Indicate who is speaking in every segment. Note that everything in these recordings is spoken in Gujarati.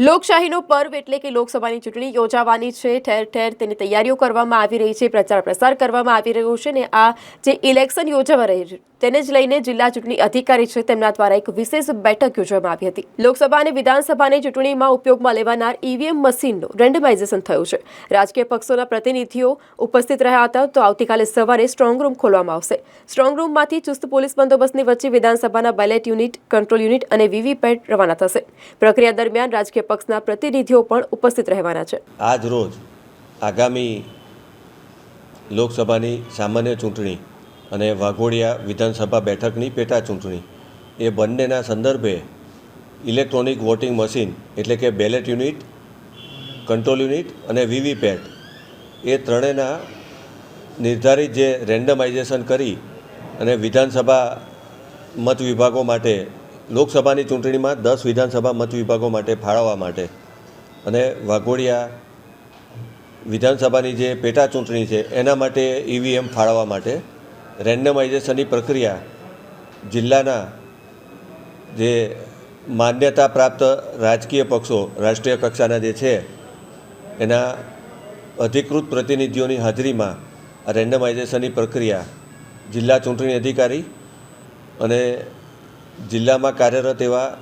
Speaker 1: લોકશાહીનો પર્વ એટલે કે લોકસભાની ચૂંટણી યોજાવાની છે. ઠેર ઠેર તેની તૈયારીઓ કરવામાં આવી રહી છે. પ્રચાર પ્રસાર કરવામાં આવી રહ્યો છે ને આ જે ઇલેક્શન યોજાવા રહી તેને જ લઈને જિલ્લા ચૂંટણી અધિકારી છે. તેમના દ્વારા એક વિશેષ બેઠક યોજવામાં આવી હતી. લોકસભા અને વિધાનસભાની ચૂંટણીમાં ઉપયોગમાં લેવાનાર ઈવીએમ મશીનનું રેન્ડમાઇઝેશન થયું છે. રાજકીય પક્ષોના પ્રતિનિધિઓ ઉપસ્થિત રહ્યા હતા તો આવતીકાલે સવારે સ્ટ્રોંગ રૂમ ખોલવામાં આવશે. સ્ટ્રોંગ રૂમમાંથી ચુસ્ત પોલીસ બંદોબસ્તની વચ્ચે વિધાનસભાના બેલેટ યુનિટ કંટ્રોલ યુનિટ અને વીવીપેટ રવાના થશે. પ્રક્રિયા દરમિયાન રાજકીય પક્ષના પ્રતિનિધિઓ પણ ઉપસ્થિત રહેવાના છે.
Speaker 2: આજ રોજ આગામી લોકસભાની સામાન્ય ચૂંટણી અને વાઘોડિયા વિધાનસભા બેઠકની પેટા ચૂંટણી. એ બંનેના સંદર્ભે ઇલેક્ટ્રોનિક વોટિંગ મશીન એટલે કે બેલેટ યુનિટ, કંટ્રોલ યુનિટ અને વીવીપેટ એ ત્રણેયના નિર્ધારિત જે રેન્ડમાઇઝેશન કરી અને વિધાનસભા મત વિભાગો માટે, લોકસભાની ચૂંટણીમાં દસ વિધાનસભા મત વિભાગો માટે ફાળવવા માટે. અને વાઘોડિયા વિધાનસભાની જે પેટા ચૂંટણી છે, એના માટે ઈવીએમ ફાળવવા માટે રેન્ડમાઇઝેશનની પ્રક્રિયા જિલ્લાના જે માન્યતા પ્રાપ્ત રાજકીય પક્ષો, રાષ્ટ્રીય કક્ષાના જે છે, એના અધિકૃત પ્રતિનિધિઓની હાજરીમાં રેન્ડમાઇઝેશનની પ્રક્રિયા જિલ્લા ચૂંટણી અધિકારી અને જિલ્લામાં કાર્યરત એવા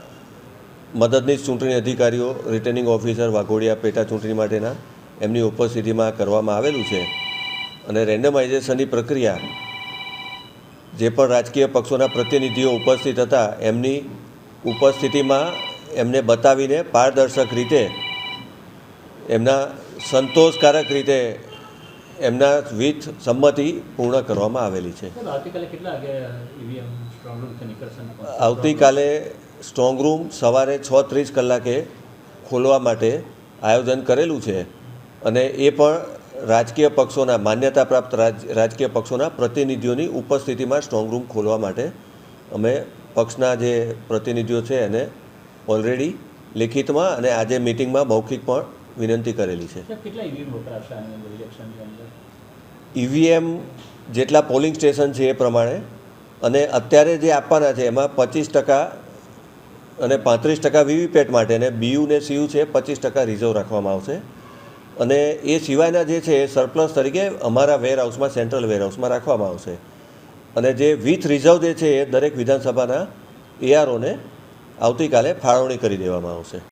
Speaker 2: મદદનીશ ચૂંટણી અધિકારીઓ, રિટર્નિંગ ઓફિસર, વાઘોડિયા પેટા ચૂંટણી માટેના એમની ઉપસ્થિતિમાં કરવામાં આવેલું છે. અને રેન્ડમાઇઝેશનની પ્રક્રિયા જે પણ રાજકીય પક્ષોના પ્રતિનિધિઓ ઉપસ્થિત હતા એમની ઉપસ્થિતિમાં એમને બતાવીને પારદર્શક રીતે એમના સંતોષકારક રીતે એમના વિથ સંમતિ પૂર્ણ કરવામાં આવેલી છે.
Speaker 3: આવતીકાલે સ્ટ્રોંગ
Speaker 2: રૂમ સવારે છ ત્રીસ કલાકે ખોલવા માટે આયોજન કરેલું છે અને એ પણ રાજકીય પક્ષોના માન્યતા પ્રાપ્ત રાજ- રાજકીય પક્ષોના પ્રતિનિધિઓની ઉપસ્થિતિમાં સ્ટ્રોંગ રૂમ ખોલવા માટે અમે પક્ષના જે પ્રતિનિધિઓ છે એને ઓલરેડી લેખિતમાં અને આજે મિટિંગમાં મૌખિક પણ વિનંતી કરેલી છે.
Speaker 3: ઈવીએમ અંદર
Speaker 2: ઈવીએમ જેટલા પોલિંગ સ્ટેશન છે એ પ્રમાણે અને અત્યારે જે આપવાના છે એમાં પચીસ ટકા અને પાંત્રીસ ટકા વીવીપેટ માટે અને બીયુ ને સીયુ છે પચીસ ટકા રિઝર્વ રાખવામાં આવશે. અને એ સિવાયના જે છે, એ સરપ્લસ તરીકે અમારા વેરહાઉસમાં સેન્ટ્રલ વેરહાઉસમાં રાખવામાં આવશે. અને જે વિથ રિઝર્વ જે છે, એ દરેક વિધાનસભાના એઆરઓને આવતીકાલે ફાળવણી કરી દેવામાં આવશે.